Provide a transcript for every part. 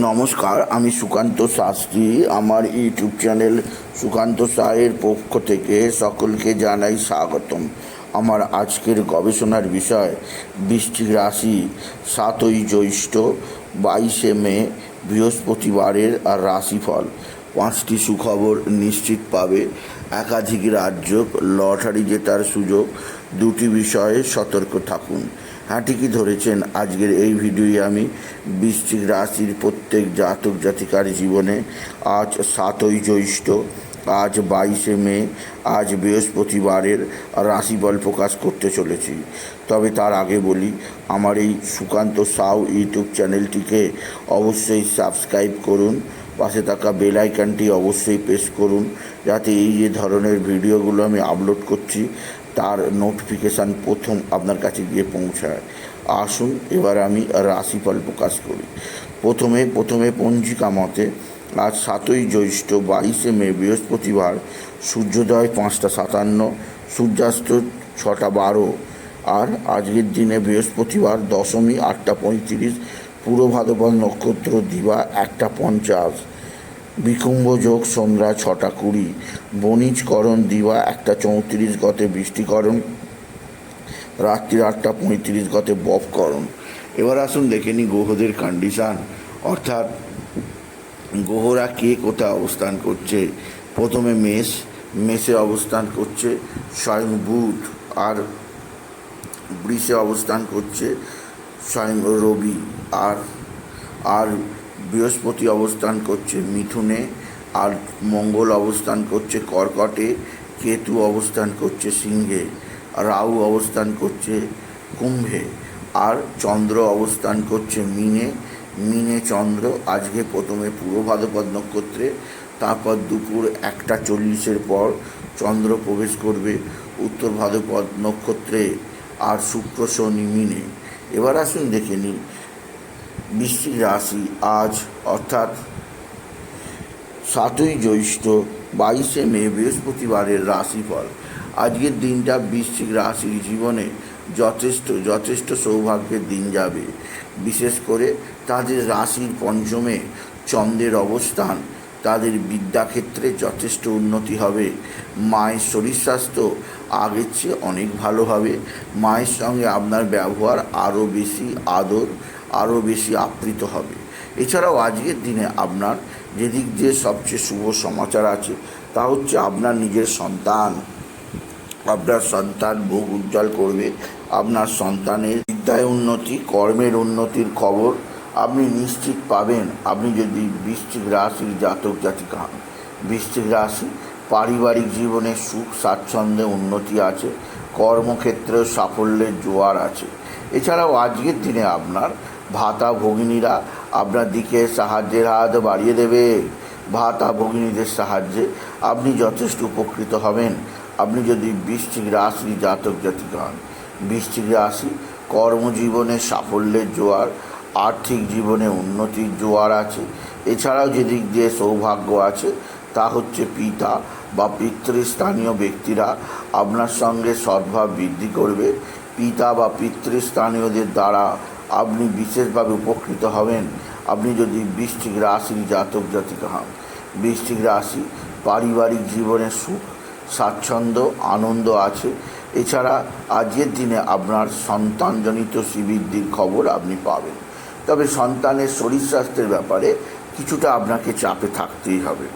নমস্কার, আমি সুকান্ত শাস্ত্রী। আমার ইউটিউব চ্যানেল সুকান্ত সাহের পক্ষ থেকে সকলকে জানাই স্বাগতম। আমার আজকের গবেষণার বিষয় বৃষ্টিক রাশি সাতই জ্যৈষ্ঠ, বাইশে মে, বৃহস্পতিবারের আর রাশিফল। পাঁচটি সুখবর নিশ্চিত পাবে। একাধিক রাজ্য, লটারি জেতার সুযোগ। দুটি বিষয়ে সতর্ক থাকুন। হ্যাঁ ধরেছেন। আজকের এই ভিডিওয়ে আমি বৃশ্চিক রাশির প্রত্যেক জাতক জাতিকার জীবনে আজ সাতই জ্যৈষ্ঠ, আজ বাইশে মে, আজ বৃহস্পতিবারের রাশিফল প্রকাশ করতে চলেছি। তবে তার আগে বলি, আমার এই সুকান্ত সাউ ইউটিউব চ্যানেলটিকে অবশ্যই সাবস্ক্রাইব করুন, পাশে থাকা বেল আইকনটি অবশ্যই প্রেস করুন, যাতে এই যে ধরনের ভিডিওগুলো আমি আপলোড করছি তার নোটিফিকেশান প্রথম আপনার কাছে গিয়ে পৌঁছায়। আসুন, এবার আমি রাশিফল প্রকাশ করি। প্রথমে প্রথমে পঞ্জিকা মতে, আজ সাতই জ্যৈষ্ঠ বাইশে মে বৃহস্পতিবার, সূর্যোদয় পাঁচটা সাতান্ন, সূর্যাস্ত ছটা বারো, আর আজকের দিনে বৃহস্পতিবার দশমী আটটা পঁয়ত্রিশ, পূর্ব নক্ষত্র দিবা একটা পঞ্চাশ। বিকুম্ভ যোগ সন্ধ্যা ছটা কুড়ি বণিজকরণ দিবা একটা চৌত্রিশ গতে বৃষ্টিকরণ রাত্রি আটটা পঁয়ত্রিশ গতে বপকরণ। এবার আসুন দেখে নিই গ্রহদের কন্ডিশান অর্থাৎ গ্রহরা কে কোথায় অবস্থান করছে? প্রথমে মেষ, মেষে অবস্থান করছে স্বয়ং বুধ আর বৃষে অবস্থান করছে স্বয়ং রবি আর আর বৃহস্পতি অবস্থান করছে মিথুনে, আর মঙ্গল অবস্থান করছে কর্কটে, কেতু অবস্থান করছে সিংহে, রাহু অবস্থান করছে কুম্ভে, আর চন্দ্র অবস্থান করছে মিনে। মিনে চন্দ্র আজকে প্রথমে পূর্ব ভাদ্রপদ নক্ষত্রে, তারপর দুপুর একটা চল্লিশের পর চন্দ্র প্রবেশ করবে উত্তর ভাদ্রপদ নক্ষত্রে, আর শুক্র শনি মিনে। এবার আসুন দেখে নিই বৃশ্চিক রাশি আজ, অর্থাৎ সাতই জ্যৈষ্ঠ বাইশে মে বৃহস্পতিবারের রাশিফল। আজকের দিনটা বৃশ্চিক রাশির জীবনে যথেষ্ট যথেষ্ট সৌভাগ্যের দিন যাবে। বিশেষ করে তাদের রাশির পঞ্চমে চন্দ্রের অবস্থান, তাদের বিদ্যাক্ষেত্রে যথেষ্ট উন্নতি হবে। মায়ের শরীর স্বাস্থ্য আগের চেয়ে অনেক ভালো হবে। মায়ের সঙ্গে আপনার ব্যবহার আরও বেশি আদর আরও বেশি আপ্লিত হবে। এছাড়াও আজকের দিনে আপনার যেদিক দিয়ে সবচেয়ে শুভ সমাচার আছে, তা হচ্ছে আপনার নিজের সন্তান। আপনার সন্তান মুখ উজ্জ্বল করবে, আপনার সন্তানের বিদ্যায় উন্নতি, কর্মের উন্নতির খবর আপনি নিশ্চিত পাবেন। আপনি যদি বৃশ্চিক রাশির জাতক জাতিকা হন, বৃশ্চিক রাশি পারিবারিক জীবনে সুখ, স্বাচ্ছন্দ্যে উন্নতি আছে, কর্মক্ষেত্রেও সাফল্যের জোয়ার আছে। এছাড়াও আজকের দিনে আপনার ভাতা ভগিনীরা আপনার দিকে সাহায্যের হাত বাড়িয়ে দেবে। ভাতা ভগিনীদের সাহায্যে আপনি যথেষ্ট উপকৃত হবেন। আপনি যদি বৃশ্চিক রাশি জাতক জাতিকা হন, বৃশ্চিক রাশি কর্মজীবনে সাফল্যের জোয়ার, আর্থিক জীবনে উন্নতির জোয়ার আছে। এছাড়াও যেদিক দিয়ে সৌভাগ্য আছে, তা হচ্ছে পিতা বা পিতৃস্থানীয় ব্যক্তিরা আপনার সঙ্গে সদ্ভাব বৃদ্ধি করবে। পিতা বা পিতৃস্থানীয়দের দ্বারা আপনি বিশেষভাবে উপকৃত হবেন। আপনি যদি বৃষ্টিক রাশির জাতক জাতিকা হন বৃষ্টিক রাশি পারিবারিক জীবনে সুখ, স্বাচ্ছন্দ্য, আনন্দ আছে। এছাড়া আজকের দিনে আপনার সন্তানজনিত শ্রীবৃদ্ধির খবর আপনি পাবেন। তবে সন্তানের শরীর স্বাস্থ্যের ব্যাপারে কিছুটা আপনাকে চাপে থাকতেই হবে।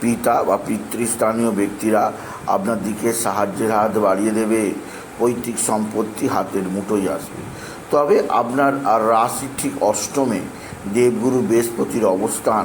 পিতা বা পিতৃস্থানীয় ব্যক্তিরা আপনার দিকে সাহায্যের হাত বাড়িয়ে দেবে। পৈতৃক সম্পত্তি হাতের মুঠোই আসবে। তবে আপনার আর রাশি ঠিক অষ্টমে দেবগুরু বৃহস্পতির অবস্থান।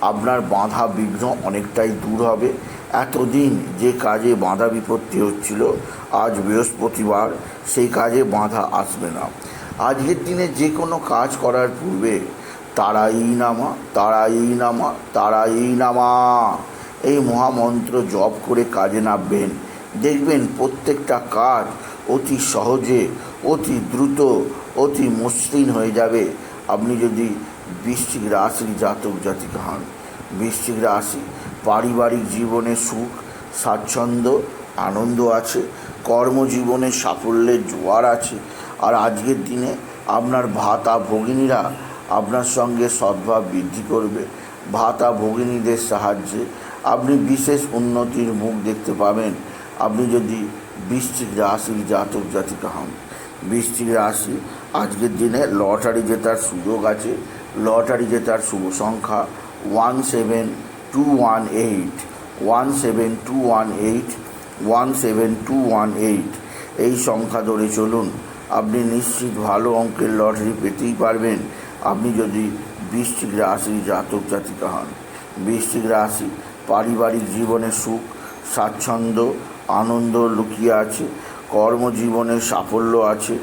আপনার বাধা বিঘ্ন অনেকটাই দূর হবে। এতদিন যে কাজে বাধা বিপত্তি হচ্ছিল, আজ বৃহস্পতিবার সেই কাজে বাধা আসবে না। আজকের দিনে যে কোনো কাজ করার পূর্বে তারা এই নামা তারা এই নামা তারা এই নামা। এই মহামন্ত্র জপ করে কাজে নামবেন। দেখবেন প্রত্যেকটা কাজ অতি সহজে, অতি দ্রুত অতি মসৃণ হয়ে যাবে। আপনি যদি বৃশ্চিক রাশির জাতক জাতিকা হন, বৃশ্চিক রাশি পারিবারিক জীবনে সুখ, স্বাচ্ছন্দ্য, আনন্দ আছে, কর্মজীবনে সাফল্যের জোয়ার আছে, আর আজকের দিনে আপনার ভাতা ভগিনীরা আপনার সঙ্গে সদ্ভাব বৃদ্ধি করবে। ভাতা ভগিনীদের সাহায্যে আপনি বিশেষ উন্নতির মুখ দেখতে পাবেন। আপনি যদি বৃশ্চিক রাশির জাতক জাতিকা হন বৃশ্চিক রাশি আজকের দিনে লটারি জেতার সুযোগ আছে। লটারি জেতার শুভ সংখ্যা one seven two one eight. One seven two one eight, one seven two one eight. এই সংখ্যা ধরে চলুন। আপনি নিশ্চিত ভালো অঙ্কের লটারি পেতেই পারবেন। আপনি যদি বৃষ্টিক রাশির জাতক জাতিকা হন। বৃষ্টিক রাশি পারিবারিক জীবনে সুখ, স্বাচ্ছন্দ্য, আনন্দ লুকিয়ে আছে। কর্মজীবনে সাফল্য আছে,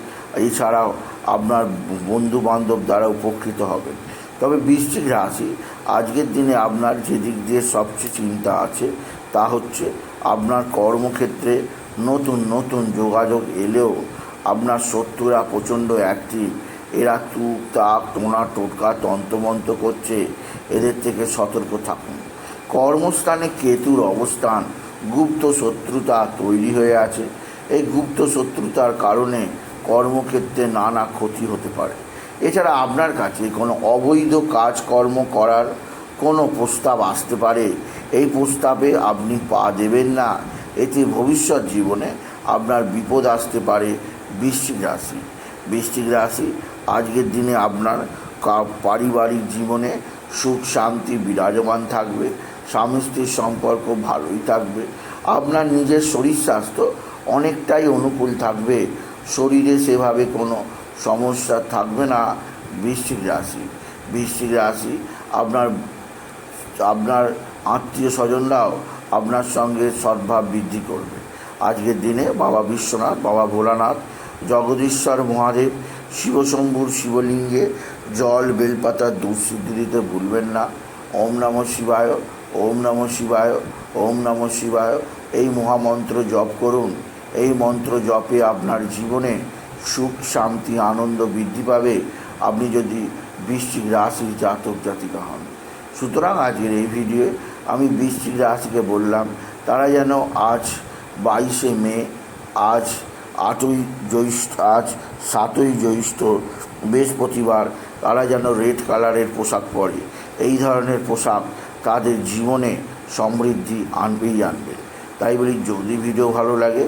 এছাড়াও আপনার বন্ধু বান্ধব দ্বারা উপকৃত হবেন তবে বৃশ্চিক রাশি, আজকের দিনে আপনার যে দিক দিয়ে সবচেয়ে চিন্তা আছে, তা হচ্ছে আপনার কর্মক্ষেত্রে নতুন নতুন যোগাযোগ এলেও আপনার শত্রুরা প্রচণ্ড অ্যাক্টিভ এরা তুক, তাক, টোনা, টোটকা, তন্ত্রমন্ত্র করছে। এদের থেকে সতর্ক থাকুন। কর্মস্থানে কেতুর অবস্থান, গুপ্ত শত্রুতা তৈরি হয়ে আছে। এই গুপ্ত শত্রুতার কারণে কর্মক্ষেত্রে নানা ক্ষতি হতে পারে। এছাড়া আপনার কাছে কোনো অবৈধ কাজকর্ম করার কোনো প্রস্তাব আসতে পারে? এই প্রস্তাবে আপনি পা দেবেন না। এতে ভবিষ্যৎ জীবনে আপনার বিপদ আসতে পারে বৃশ্চিক রাশি। বৃশ্চিক রাশি আজকের দিনে আপনার পারিবারিক জীবনে সুখ, শান্তি, বিরাজমান থাকবে। স্বামী স্ত্রীর সম্পর্ক ভালোই থাকবে। আপনার নিজের শরীর স্বাস্থ্য অনেকটাই অনুকূল থাকবে। শরীরে সেভাবে কোনো সমস্যা থাকবে না। বৃশ্চিক রাশি বৃশ্চিক রাশি আপনার আপনার আত্মীয় স্বজনরাও আপনার সঙ্গে সদ্ভাব বৃদ্ধি করবে। আজকের দিনে বাবা বিশ্বনাথ, বাবা ভোলানাথ, জগদীশ্বর মহাদেব, শিবশম্ভুর শিবলিঙ্গে জল বেলপাতা দুঃসিদ্ধি দিতে ভুলবেন না। ওম নম শিবায়, ওম নম শিবায়, ওম নম শিবায়, এই মহামন্ত্র জপ করুন। এই মন্ত্র জপে আপনার জীবনে সুখ, শান্তি, আনন্দ বৃদ্ধি পাবে। আপনি যদি বৃশ্চিক রাশির জাতক জাতিকা হন। সুতরাং আজকের এই ভিডিওয়ে আমি বৃশ্চিক রাশিকে বললাম, তারা যেন আজ বাইশে মে, আজ আটই জ্যৈষ্ঠ, আজ সাতই জ্যৈষ্ঠ বৃহস্পতিবার, তারা যেন রেড কালারের পোশাক পরে। এই ধরনের পোশাক তাদের জীবনে সমৃদ্ধি আনবেই আনবে। তাই বলি, যদি ভিডিও ভালো লাগে